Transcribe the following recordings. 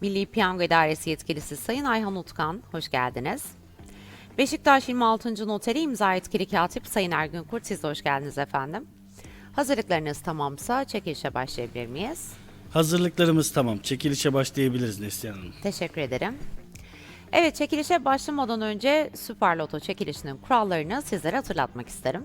Milli Piyango İdaresi Yetkilisi Sayın Ayhan Utkan, hoş geldiniz. Beşiktaş 26. Noteri imza etkili katip Sayın Ergün Kurt, siz de hoş geldiniz efendim. Hazırlıklarınız tamamsa çekilişe başlayabilir miyiz? Hazırlıklarımız tamam. Çekilişe başlayabiliriz Neslihan Hanım. Teşekkür ederim. Evet, çekilişe başlamadan önce Süper Loto çekilişinin kurallarını sizlere hatırlatmak isterim.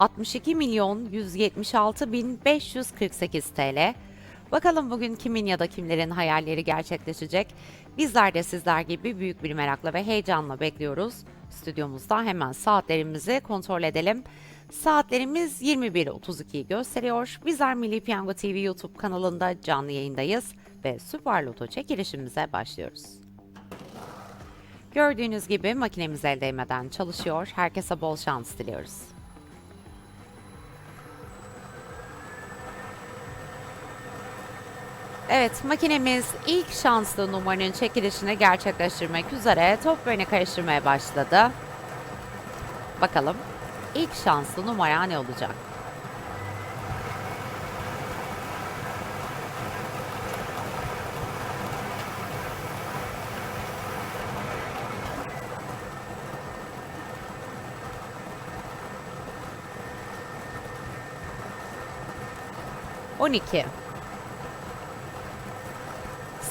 62 milyon 176 bin 548 TL. Bakalım bugün kimin ya da kimlerin hayalleri gerçekleşecek? Bizler de sizler gibi büyük bir merakla ve heyecanla bekliyoruz. Stüdyomuzda hemen saatlerimizi kontrol edelim. Saatlerimiz 21.32'yi gösteriyor. Bizler Milli Piyango TV YouTube kanalında canlı yayındayız ve Süper Loto çekilişimize başlıyoruz. Gördüğünüz gibi makinemiz el değmeden çalışıyor. Herkese bol şans diliyoruz. Evet, makinemiz ilk şanslı numaranın çekilişini gerçekleştirmek üzere top bölüne karıştırmaya başladı. Bakalım ilk şanslı numara ne olacak? On iki.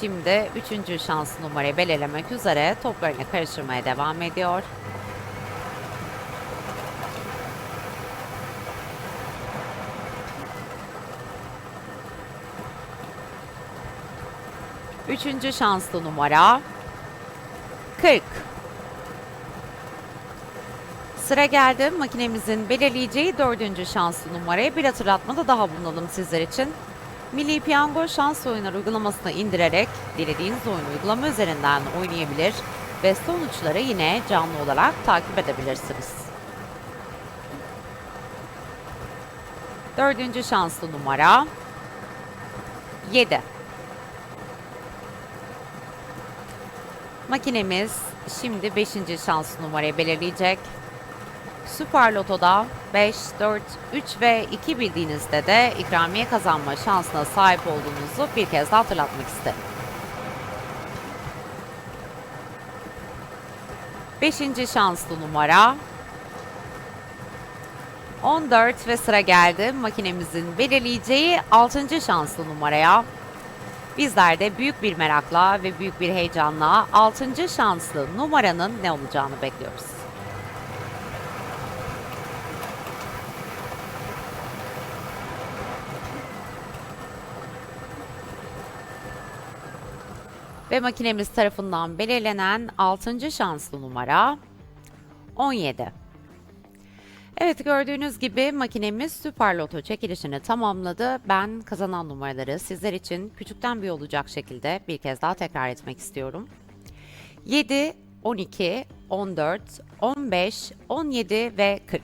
şimdi üçüncü şans numarayı belirlemek üzere toplarını karıştırmaya devam ediyor. Üçüncü şanslı numara 40. Sıra geldi makinemizin belirleyeceği dördüncü şanslı numaraya bir hatırlatmada daha bulunalım sizler için. Milli Piyango şans oyunları uygulamasını indirerek dilediğiniz oyunu uygulama üzerinden oynayabilir ve sonuçları yine canlı olarak takip edebilirsiniz. Dördüncü şanslı numara 7. Makinemiz şimdi 5. şanslı numarayı belirleyecek. Süper Loto'da 5, 4, 3 ve 2 bildiğinizde de ikramiye kazanma şansına sahip olduğunuzu bir kez daha hatırlatmak isterim. 5. şanslı numara 14 ve sıra geldi makinemizin belirleyeceği 6. şanslı numaraya. Bizler de büyük bir merakla ve büyük bir heyecanla 6. şanslı numaranın ne olacağını bekliyoruz. Ve makinemiz tarafından belirlenen 6. şanslı numara 17. Evet gördüğünüz gibi makinemiz Süper Loto çekilişini tamamladı. Ben kazanan numaraları sizler için küçükten bir olacak şekilde bir kez daha tekrar etmek istiyorum. 7, 12, 14, 15, 17 ve 40.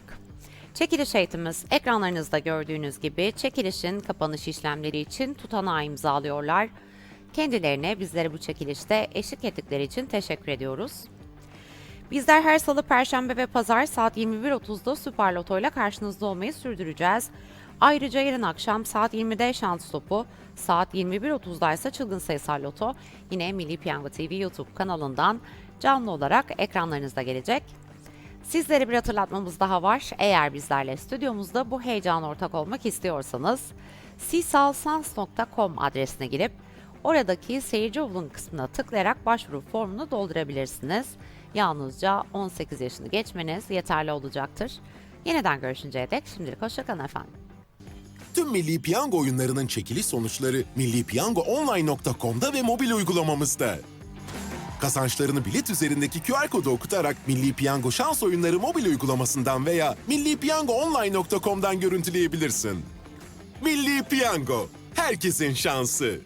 Çekiliş eğitimimiz ekranlarınızda gördüğünüz gibi çekilişin kapanış işlemleri için tutanağı imzalıyorlar. Kendilerine bizlere bu çekilişte eşlik ettikleri için teşekkür ediyoruz. Bizler her salı, perşembe ve pazar saat 21.30'da Süper Loto ile karşınızda olmayı sürdüreceğiz. Ayrıca yarın akşam saat 20'de şans topu, saat 21.30'da ise çılgın sayısal loto yine Milli Piyango TV YouTube kanalından canlı olarak ekranlarınızda gelecek. Sizlere bir hatırlatmamız daha var. Eğer bizlerle stüdyomuzda bu heyecana ortak olmak istiyorsanız sisalsans.com adresine girip oradaki seyirci bulun kısmına tıklayarak başvuru formunu doldurabilirsiniz. Yalnızca 18 yaşını geçmeniz yeterli olacaktır. Yeniden görüşünceye dek şimdilik hoşçakalın efendim. Tüm Milli Piyango oyunlarının çekiliş sonuçları millipiyangoonline.com'da ve mobil uygulamamızda. Kazançlarını bilet üzerindeki QR kodu okutarak Milli Piyango şans oyunları mobil uygulamasından veya millipiyangoonline.com'dan görüntüleyebilirsin. Milli Piyango, herkesin şansı.